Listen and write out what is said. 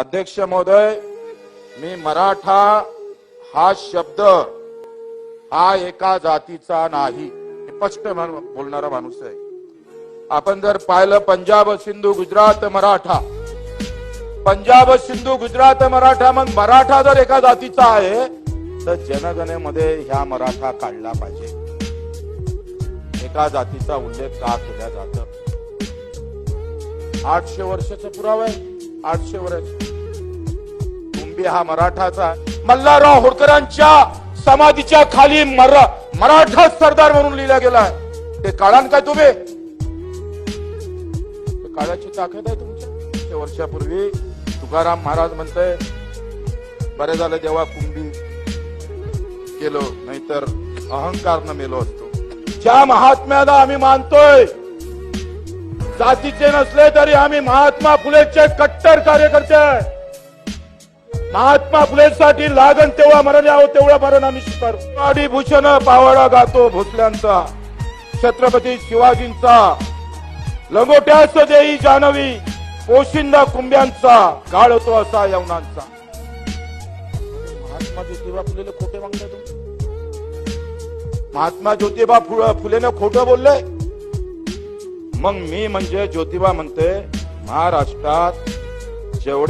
अध्यक्ष महोदय मी मराठा हा शब्द हा एका जातीचा नाही. स्पष्ट बोलणारा माणूस आहे. आपण जर पाहिलं पंजाब सिंधू गुजरात मराठा. पंजाब सिंधू गुजरात मराठा मग मराठा जर एका जातीचा आहे तर जनगणेमध्ये ह्या मराठा काढला पाहिजे. एका जातीचा उल्लेख का केला जात? आठशे वर्षाचा पुरावा आहे. आठशे वर्ष हा मराठाचा मल्हारराव होळकरांच्या समाधीच्या खाली मरा मराठा सरदार म्हणून लिहिला गेला ते काळान काय तुम्ही? काळाची ताकद आहे तुमच्या वर्षापूर्वी तुकाराम महाराज म्हणतय बरे झालं जेव्हा कुंभी केलो नाहीतर अहंकार न मेलो असतो. ज्या महात्म्याला आम्ही मानतोय जातीचे नसले तरी आम्ही महात्मा फुलेचे कट्टर कार्यकर्ते आहे. महात्मा फुलेसाठी लागण तेव्हा मरण यावं तेवढं मरण आम्ही स्वीकार. पावडा गातो भोसल्यांचा. छत्रपती शिवाजींचा. लंगोट्यास देई जानवी पोशिंदा कुंब्यांचा. होतो असा यवनांचा. महात्मा ज्योतिबा फुलेला खोटे मागले तुम्ही? महात्मा ज्योतिबा फु- फुलेने खोटं बोलले मग मी म्हणजे ज्योतिबा म्हणते महाराष्ट्रात जेवढे